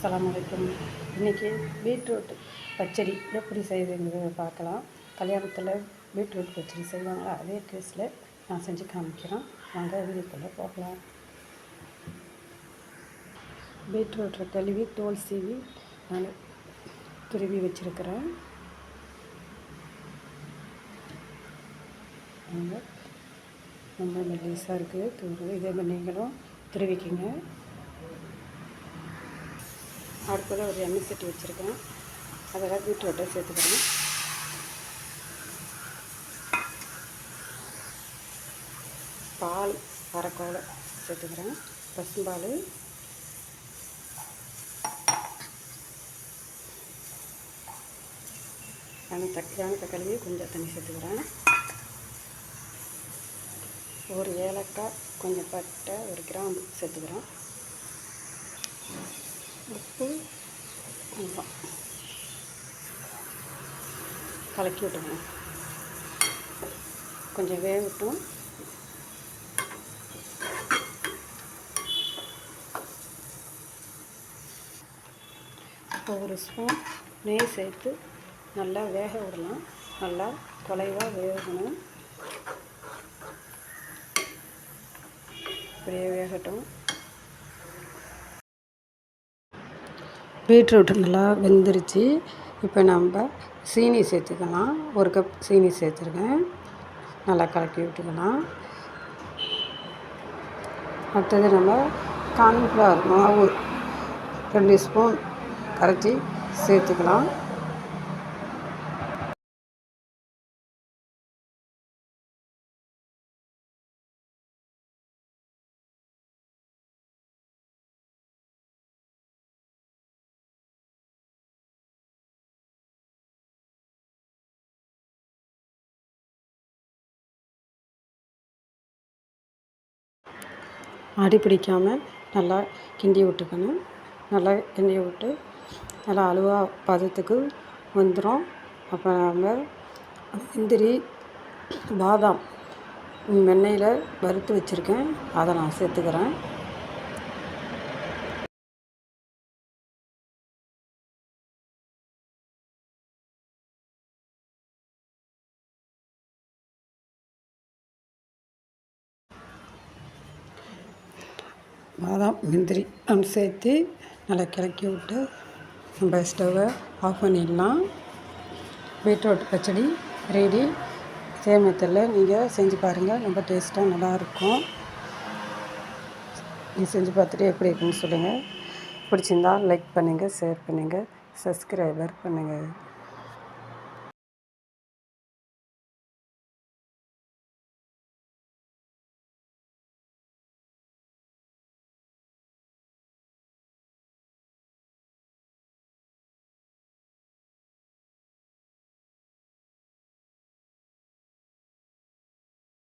அஸ்லாம் வலைக்கம் இன்றைக்கி பீட்ரூட் பச்சடி. எப்படி செய்யுதுங்கிறத பார்க்கலாம். கல்யாணத்தில் பீட்ரூட் பச்சடி செய்வாங்களா? அதே டேஸ்ட்டில் நான் செஞ்சு காமிக்கிறேன். வாங்க வீடியோக்குள்ளே போகலாம். பீட்ரூட்டை கழுவி தோல் சீவி நான் துருவி வச்சுருக்கிறேன். ரொம்ப மெல்லிசாக இருக்குது துரு இதே மாதிரி நீங்களும் துருவிக்கிங்க. அடுத்தது ஒரு எண்ணெய் சட்டி வச்சுருக்கேன். அதில் பீட்ரூட்டை சேர்த்துக்கிறேன். பால் அரைக்கோலை சேர்த்துக்கிறேன். பசும்பால். நான் தக்காளி தக்காளி கொஞ்சம் தண்ணி சேர்த்துக்கிறேன். ஒரு ஏலக்காய் கொஞ்சம் பட்டை ஒரு கிராம்பு சேர்த்துக்கிறோம் உப்பு கொஞ்சம் கலக்கி விட்டுருங்க கொஞ்சம் வேகட்டும் இப்போ ஒரு ஸ்பூன் நெய் சேர்த்து நல்லா வேக விடலாம் நல்லா குலைவாக வேகணும் இப்படியே வேகட்டும் பீட்ரூட் நல்லா வெந்துருச்சு. இப்போ நம்ம சீனி சேர்த்துக்கலாம். ஒரு கப் சீனி சேர்த்துருக்கேன். நல்லா கலக்கி விட்டுக்கலாம். அடுத்தது நம்ம கார்ன்ஃப்ளவர் மாவு ரெண்டு ஸ்பூன் கரைச்சி சேர்த்துக்கலாம். அடி பிடிக்காமல் நல்லா கிண்டி விட்டுக்கணும். நல்லா கிண்டி விட்டு நல்லா அழுவா பதத்துக்கு வந்துடும் அப்போ நம்ம முந்திரி பாதாம் வெண்ணெயில் வறுத்து வச்சுருக்கேன். அதை நான் சேர்த்துக்கிறேன். பாதாம் முந்திரி. நம்ம சேர்த்து நல்லா கிளக்கி விட்டு நம்ம ஸ்டவ்வை ஆஃப் பண்ணிடலாம். பீட்ரூட் பச்சடி ரெடி. சேமத்தில் நீங்கள் செஞ்சு பாருங்கள் ரொம்ப டேஸ்ட்டாக நல்லாயிருக்கும். நீங்கள் செஞ்சு பார்த்துட்டு எப்படி இருக்குன்னு சொல்லுங்கள் பிடிச்சிருந்தால் லைக் பண்ணுங்கள் ஷேர் பண்ணுங்கள் சப்ஸ்கிரைபர் பண்ணுங்கள்